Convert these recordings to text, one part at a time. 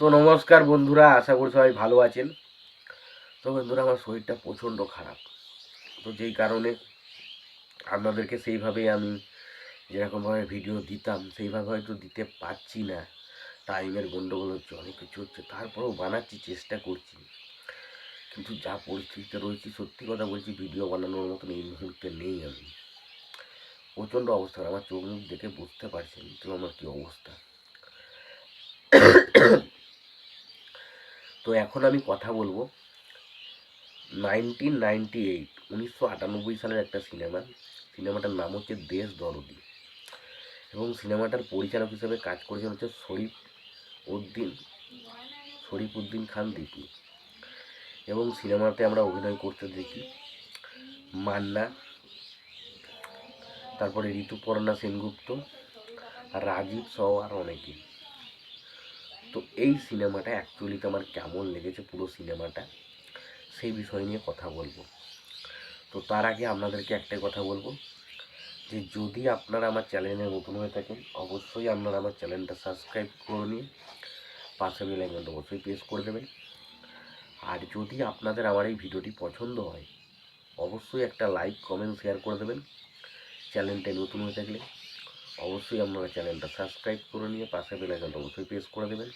তো নমস্কার বন্ধুরা, আশা করি সবাই ভালো আছেন। তো বন্ধুরা, আমার শরীরটা প্রচণ্ড খারাপ। তো যেই কারণে আপনাদেরকে সেইভাবে আমি যেরকমভাবে ভিডিও দিতাম, সেইভাবে হয়তো দিতে পারছি না। টাইমের গণ্ডগোল হচ্ছে, অনেক কিছু হচ্ছে, তারপরেও বানাচ্ছি, চেষ্টা করছি। কিন্তু যা পরিস্থিতিতে রয়েছি, সত্যি কথা বলছি ভিডিও বানানোর মতন এই মুহূর্তে নেই আমি। প্রচণ্ড অবস্থা, আমার চোখ মুখ দেখে বুঝতে পারছেন, তো আমার কী অবস্থা? তো এখন আমি কথা বলব। নাইনটিন নাইনটি এইট উনিশশো আটানব্বই সালের একটা সিনেমা। সিনেমাটার নাম হচ্ছে দেশ দরদি। এবং সিনেমাটার পরিচালক হিসেবে কাজ করেছেন হচ্ছে শরীফ উদ্দিন শরীফ উদ্দিন খান দীপু এবং সিনেমাতে আমরা অভিনয় করতে দেখি মান্না, তারপরে ঋতুপর্ণা সেনগুপ্ত, রাজীব সহ আর অনেকেই তো এই সিনেমাটা অ্যাকচুয়ালিতে আমার কেমন লেগেছে পুরো সিনেমাটা, সেই বিষয় নিয়ে কথা বলব। তো তার আগে আপনাদেরকে একটাই কথা বলব, যে যদি আপনারা আমার চ্যানেলে নতুন হয়ে থাকেন, অবশ্যই আপনারা আমার চ্যানেলটা সাবস্ক্রাইব করে নিয়ে পাশে বেল অবশ্যই প্রেস করে দেবেন। আর যদি আপনাদের আমার এই ভিডিওটি পছন্দ হয়, অবশ্যই একটা লাইক কমেন্ট শেয়ার করে দেবেন। চ্যানেলটায় নতুন হয়ে থাকলে অবশ্যই আপনারা চ্যানেলটা সাবস্ক্রাইব করে নিয়ে পাশে বেল আইকনটা অবশ্যই প্রেস করে দেবেন।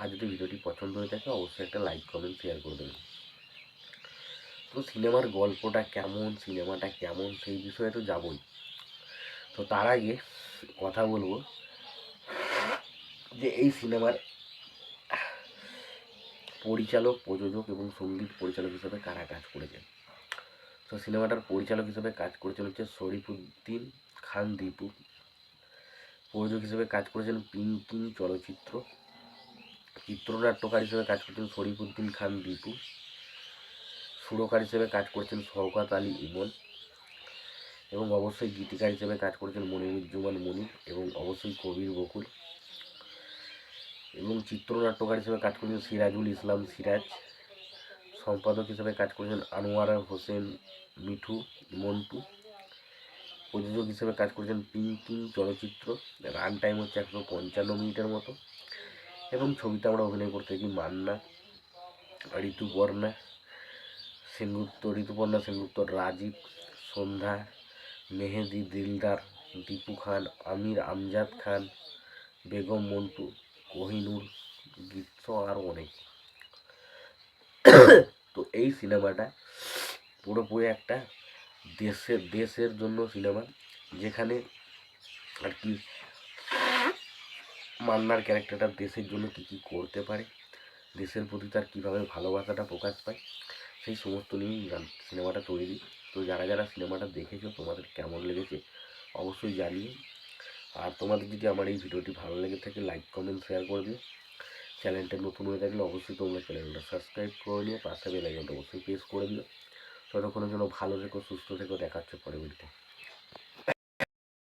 আর যদি ভিডিওটি পছন্দ হয়ে থাকে, অবশ্যই একটা লাইক, কমেন্ট, শেয়ার করে দেবেন। তো সিনেমার গল্পটা কেমন, সিনেমাটা কেমন, সেই বিষয়ে তো যাবই। তো তার আগে কথা বলব যে এই সিনেমার পরিচালক, প্রযোজক এবং সংগীত পরিচালক হিসেবে কারা কাজ করেছেন? তো সিনেমাটার পরিচালক হিসেবে কাজ করেছেন হচ্ছে শরীফুদ্দিন খান দীপু। প্রযোজক হিসেবে কাজ করেছেন পিঙ্কিং চলচ্চিত্র। চিত্রনাট্যকার হিসেবে কাজ করছেন শরীফুদ্দিন খান দীপু। সুরকার হিসেবে কাজ করছেন শওকাত আলী ইমন। এবং অবশ্যই গীতিকার হিসেবে কাজ করেছেন মনিরুজ্জামান মনি এবং অবশ্যই কবির বকুল। এবং চিত্রনাট্যকার হিসেবে কাজ করেছেন সিরাজুল ইসলাম সিরাজ। সম্পাদক হিসেবে কাজ করেছেন আনোয়ার হোসেন মিঠু মন্টু। প্রযোজক হিসেবে কাজ করেছেন পিঙ্কিং চলচ্চিত্র। রান টাইম হচ্ছে একশো পঞ্চান্ন মিনিটের মতো। এবং ছবিতে আমরা অভিনয় করতে দেখি মান্না ঋতুপর্ণা সেনগুপ্ত ঋতুপর্ণা সেনগুপ্ত রাজীব, সন্ধ্যা, মেহেদি দিলদার, দীপু খান, আমির আমজাদ খান, বেগম মন্টু, কোহিনুর গীত আরও অনেক। তো এই সিনেমাটা পুরোপুরি একটা দেশের দেশের জন্য সিনেমা যেখানে আর কি মান্নার ক্যারেক্টারটা দেশের জন্য কী কী করতে পারে, দেশের প্রতি তার কীভাবে ভালোবাসাটা প্রকাশ পায়, সেই সমস্ত নিয়েই গান সিনেমাটা তৈরি। তো যারা যারা সিনেমাটা দেখেছ, তোমাদের কেমন লেগেছে অবশ্যই জানিয়ে আর তোমাদের যদি আমার এই ভিডিওটি ভালো লেগে থাকে লাইক কমেন্ট শেয়ার করে দিও। চ্যানেলটা নতুন হয়ে থাকলে অবশ্যই তোমরা চ্যানেলটা সাবস্ক্রাইব করে নিয়ে পাশে বেল আইকনটা অবশ্যই প্রেস করে দিও। ততক্ষণের জন্য ভালো থেকো সুস্থ থেকো দেখাচ্ছে পরে ভিডিওতে